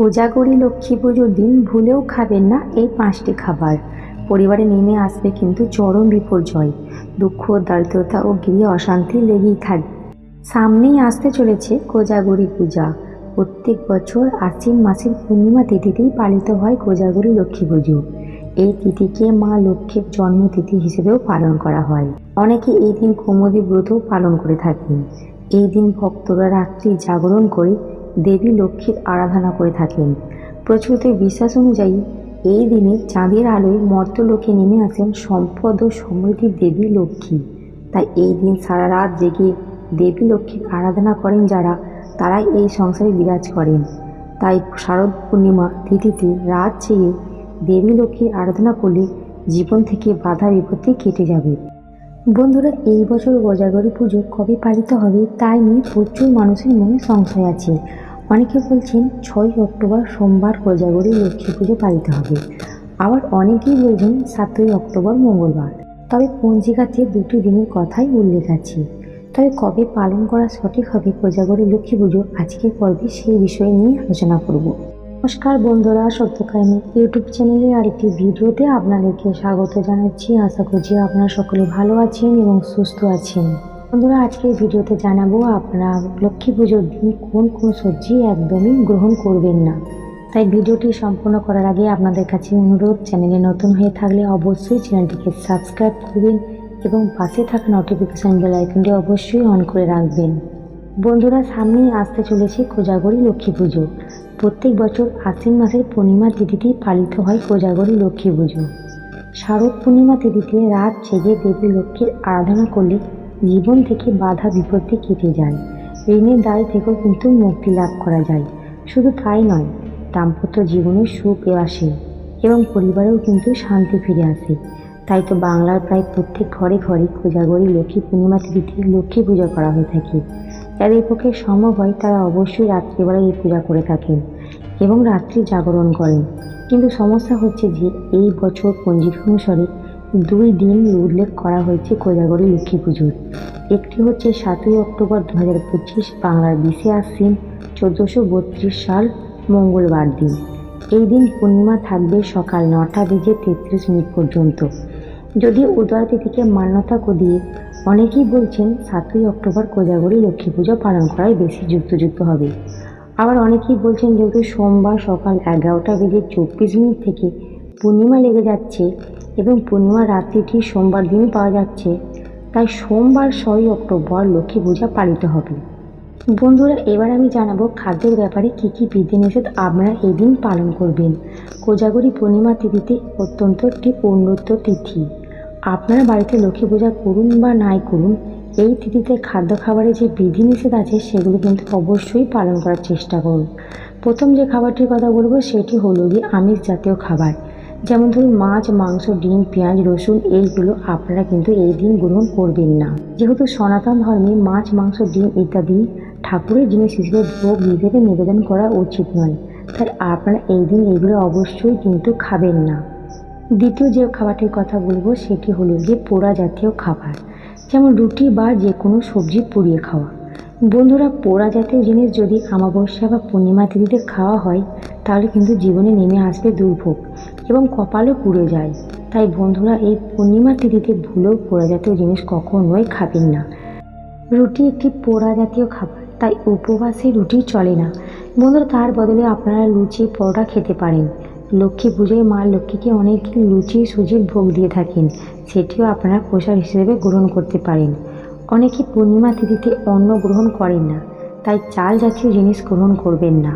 কোজাগরি লক্ষ্মী পুজোর দিন ভুলেও খাবেন না এই পাঁচটি খাবার। পরিবারে নেমে আসবে কিন্তু চরম বিপর্যয়। দুঃখ, দারিদ্রতা ও গৃহে অশান্তি লেগেই থাকবে সামনেই আসতে চলেছে কোজাগরি পূজা। প্রত্যেক বছর আশ্বিন মাসের পূর্ণিমা তিথিতেই পালিত হয় কোজাগরি লক্ষ্মী পুজো। এই তিথিকে মা লক্ষ্মীর জন্মতিথি হিসেবেও পালন করা হয়। অনেকে এই দিন কৌমদী ব্রতও পালন করে থাকেন। এই দিন ভক্তরা রাত্রি জাগরণ করে দেবী লক্ষ্মীর আরাধনা করে থাকেন। প্রচলিত বিশ্বাস অনুযায়ী, এই দিনে চাঁদের আলোয় মর্তলোকে নেমে আসেন সম্পদ ও সমৃদ্ধির দেবী লক্ষ্মী। তাই এই দিন সারা রাত জেগে দেবী লক্ষ্মীর আরাধনা করেন যারা, তারাই এই সংসারে বিরাজ করেন। তাই শারদ পূর্ণিমা তিথিতে রাত জেগে দেবী লক্ষ্মীর আরাধনা করলে জীবন থেকে বাধা বিপত্তি কেটে যাবে। বন্ধুরা, এই বছর কোজাগরী পুজো কবে পালিত হবে তাই নিয়ে প্রচুর মানুষের মনে সংশয় আছে। অনেকে বলছেন ছয় অক্টোবর সোমবার কোজাগরী লক্ষ্মী পুজো পালিত হবে। আবার অনেকেই বলছেন সাতই অক্টোবর মঙ্গলবার। তবে পঞ্জিকাতে দুটি দিনের কথাই উল্লেখ আছে। তবে কবে পালন করা সঠিক হবে কোজাগরী লক্ষ্মী পুজো আজকের পর্বে সেই বিষয় নিয়ে আলোচনা করব। নমস্কার বন্ধুরা সত্যকাহিনী ইউটিউব চ্যানেলে আরেকটি ভিডিওতে আপনাদেরকে স্বাগত জানাচ্ছি। আশা করছি আপনারা সকলে ভালো আছেন এবং সুস্থ আছেন। বন্ধুরা আজকের ভিডিওতে জানাব আপনারা লক্ষ্মী পুজোর দিন কোন কোন সবজি একদমই গ্রহণ করবেন না। তাই ভিডিওটি সম্পূর্ণ করার আগে আপনাদের কাছে অনুরোধ, চ্যানেলে নতুন হয়ে থাকলে অবশ্যই চ্যানেলটিকে সাবস্ক্রাইব করবেন এবং পাশে থাকা নোটিফিকেশান বেল আইকনটি অবশ্যই অন করে রাখবেন। বন্ধুরা, সামনেই আসতে চলেছে কোজাগরী লক্ষ্মী পুজো। প্রত্যেক বছর আশ্বিন মাসের পূর্ণিমা তিথিতেই পালিত হয় কোজাগরী লক্ষ্মী পুজো। শারদ পূর্ণিমা তিথিতে রাত জেগে দেবী লক্ষ্মীর আরাধনা করলে জীবন থেকে বাধা বিপত্তি কেটে যায়। ঋণের দায় থেকেও কিন্তু মুক্তি লাভ করা যায়। শুধু তাই নয়, দাম্পত্য জীবনে সুখ আসে এবং পরিবারেও কিন্তু শান্তি ফিরে আসে। তাই তো বাংলার প্রায় প্রত্যেক ঘরে ঘরে কোজাগরী লক্ষ্মী পূর্ণিমা তিথিতে লক্ষ্মী পূজা করা হয়ে থাকে। যাদের পক্ষে সম্ভব হয়, তারা অবশ্যই রাত্রিবেলায় এই পূজা করে থাকেন এবং রাত্রি জাগরণ করেন। কিন্তু সমস্যা হচ্ছে যে, এই বছর পঞ্জিকা অনুসারে দুই দিন উল্লেখ করা হয়েছে কোজাগরী লক্ষ্মী পুজোর। একটি হচ্ছে সাতই অক্টোবর দু হাজার পঁচিশ, বাংলার বিশে আশ্বিন চোদ্দোশো বত্রিশ সাল মঙ্গলবার দিন। এই দিন পূর্ণিমা থাকবে সকাল নটা বেজে তেত্রিশ মিনিট পর্যন্ত। যদি উদয় তিথিকে মান্যতা দিয়ে অনেকেই বলছেন, সাতই অক্টোবর কোজাগরী লক্ষ্মী পুজো পালন করাই বেশি যুক্তযুক্ত হবে। আবার অনেকেই বলছেন যেহেতু সোমবার সকাল এগারোটা বেজে চব্বিশ মিনিট থেকে পূর্ণিমা লেগে যাচ্ছে এবং পূর্ণিমা রাত্রিটি সোমবার দিনই পাওয়া যাচ্ছে, তাই সোমবার ছয়ই অক্টোবর লক্ষ্মী পূজা পালিত হবে। বন্ধুরা, এবার আমি জানাব খাদ্যের ব্যাপারে কী কী বিধিনিষেধ আপনারা এই দিন পালন করবেন। কোজাগরী পূর্ণিমা তিথিতে অত্যন্ত একটি উন্নত তিথি। আপনারা বাড়িতে লক্ষ্মী পূজা করুন বা নাই করুন, এই তিথিতে খাদ্য খাবারের যে বিধিনিষেধ আছে, সেগুলো কিন্তু অবশ্যই পালন করার চেষ্টা করুন। প্রথম যে খাবারটির কথা বলব, সেটি হলো গিয়ে আমিষ জাতীয় খাবার। যেমন ধরুন মাছ, মাংস, ডিম, পেঁয়াজ, রসুন, এইগুলো আপনারা কিন্তু এই দিন গ্রহণ করবেন না। যেহেতু সনাতন ধর্মে মাছ, মাংস, ডিম ইত্যাদি ঠাকুরের জিনিস হিসেবে ভোগ হিসেবে নিবেদন করা উচিত নয়, তাই আপনারা এই দিন এগুলো অবশ্যই কিন্তু খাবেন না। দ্বিতীয় যে খাবারটির কথা বলব, সেটি হলো যে পোড়া জাতীয় খাবার। যেমন রুটি বা যে কোনো সবজি পুড়িয়ে খাওয়া। বন্ধুরা, পোড়া জাতীয় জিনিস যদি অমাবস্যা বা পূর্ণিমা তিথিতে খাওয়া হয়, তাহলে কিন্তু জীবনে নেমে আসবে দুর্ভোগ এবং কপালও পুড়ে যায়। তাই বন্ধুরা, এই পূর্ণিমা তিথিতে ভুলেও পোড়া জাতীয় জিনিস কখনোই খাবেন না। রুটি একটি পোড়া জাতীয় খাবার, তাই উপবাসে রুটি চলে না। বন্ধুরা, তার বদলে আপনারা লুচি, পরোটা খেতে পারেন। লক্ষ্মী পুজোয় মা লক্ষ্মীকে অনেক লুচি, সুজির ভোগ দিয়ে থাকেন। সেটিও আপনারা প্রসাদ হিসেবে গ্রহণ করতে পারেন। অনেকে পূর্ণিমা তিথিতে অন্ন গ্রহণ করেন না, তাই চাল জাতীয় জিনিস গ্রহণ করবেন না।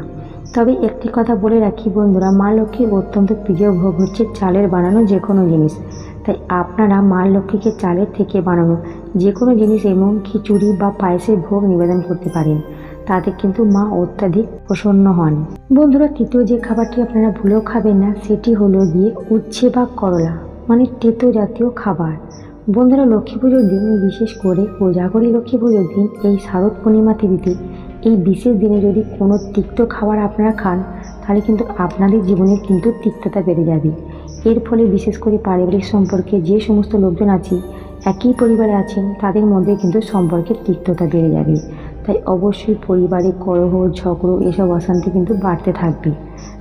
তবে একটি কথা বলে রাখি বন্ধুরা, মা লক্ষ্মীর অত্যন্ত প্রিয় ভোগ হচ্ছে চালের বানানো যে কোনো জিনিস। তাই আপনারা মা লক্ষ্মীকে চালের থেকে বানানো যে কোনো জিনিস, এবং খিচুড়ি বা পায়েসের ভোগ নিবেদন করতে পারেন। তাতে কিন্তু মা অত্যাধিক প্রসন্ন হন। বন্ধুরা তৃতীয় যে খাবারটি আপনারা ভুলেও খাবেন না, সেটি হলো গিয়ে উচ্ছে বা করলা মানে তেতো জাতীয় খাবার। বন্ধুরা, লক্ষ্মী পুজোর দিন, বিশেষ করে কোজাগরী লক্ষ্মী পুজোর দিন, এই শারদ পূর্ণিমা তিথিতে, এই বিশেষ দিনে যদি কোনো তিক্ত খাবার আপনারা খান, তাহলে কিন্তু আপনাদের জীবনে কিন্তু তিক্ততা বেড়ে যাবে। এর ফলে বিশেষ করে পারিবারিক সম্পর্কে যে সমস্ত লোকজন আছে একই পরিবারে আছেন, তাদের মধ্যে কিন্তু সম্পর্কের তিক্ততা বেড়ে যাবে। তাই অবশ্যই পরিবারে কলহ, ঝগড়ো এসব অশান্তি কিন্তু বাড়তে থাকবে।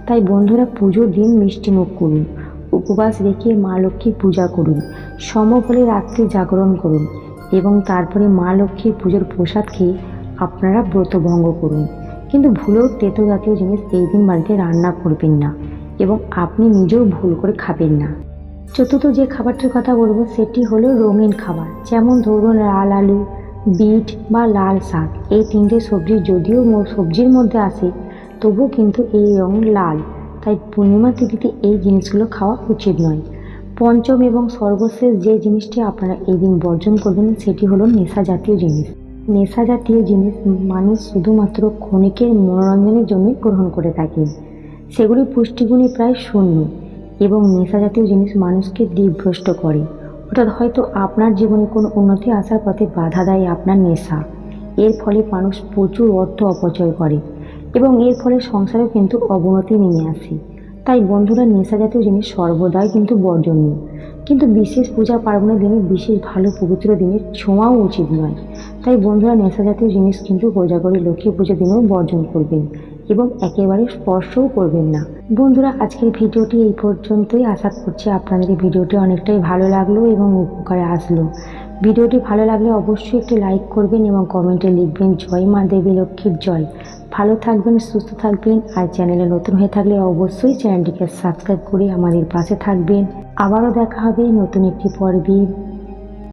তাই বন্ধুরা পুজোর দিন মিষ্টিমুখ করুন, উপবাস রেখে মা লক্ষ্মীর পূজা করুন সমফলে রাত্রে জাগরণ করুন এবং তারপরে মা লক্ষ্মীর পুজোর প্রসাদ খেয়ে আপনারা ব্রত ভঙ্গ করুন। কিন্তু ভুলেও তেতো জাতীয় জিনিস এই দিন বাড়িতে রান্না করবেন না এবং আপনি নিজেও ভুল করে খাবেন না। চতুর্থ যে খাবারটির কথা বলব, সেটি হলো রঙিন খাবার। যেমন ধরুন লাল আলু বিট বা লাল শাক। এই তিনটে সবজি যদিও সবজির মধ্যে আসে, তবুও কিন্তু এই রং লাল। তাই পূর্ণিমা তিথিতে এই জিনিসগুলো খাওয়া উচিত নয়। পঞ্চম এবং সর্বশেষ যে জিনিসটি আপনারা এই দিন বর্জন করবেন, সেটি হলো নেশা জাতীয় জিনিস। নেশা জাতীয় জিনিস মানুষ শুধুমাত্র ক্ষণিকের মনোরঞ্জনের জন্যই গ্রহণ করে থাকে। সেগুলি পুষ্টিগুণে প্রায় শূন্য, এবং নেশা জাতীয় জিনিস মানুষকে দিকভ্রষ্ট করে। অর্থাৎ হয়তো আপনার জীবনে কোনো উন্নতি আসার পথে বাধা দেয় আপনার নেশা। এর ফলে মানুষ প্রচুর অর্থ অপচয় করে এবং এর ফলে সংসারেও কিন্তু অবনতি নিয়ে আসে। তাই বন্ধুরা নেশা জাতীয় জিনিস সর্বদাই কিন্তু বর্জনীয়। কিন্তু বিশেষ পূজা পার্বণের দিনে, বিশেষ ভালো পবিত্র দিনে ছোঁয়াও উচিত নয়। তাই বন্ধুরা নেশা জাতীয় জিনিস কিন্তু কোজাগরী লক্ষ্মী পুজোর দিনেও বর্জন করবেন এবং একেবারে স্পর্শও করবেন না। বন্ধুরা, আজকের ভিডিওটি এই পর্যন্তই। আশা করছি আপনাদের এই ভিডিওটি অনেকটাই ভালো লাগল এবং উপকারে আসলো। ভিডিওটি ভালো লাগলে অবশ্যই একটি লাইক করবেন এবং কমেন্টে লিখবেন, জয় মা দেবী লক্ষ্মীর জয়। ভালো থাকবেন, সুস্থ থাকবেন আর চ্যানেলে নতুন হয়ে থাকলে অবশ্যই চ্যানেলটিকে সাবস্ক্রাইব করে আমাদের পাশে থাকবেন। আবারও দেখা হবে নতুন একটি পর্বে।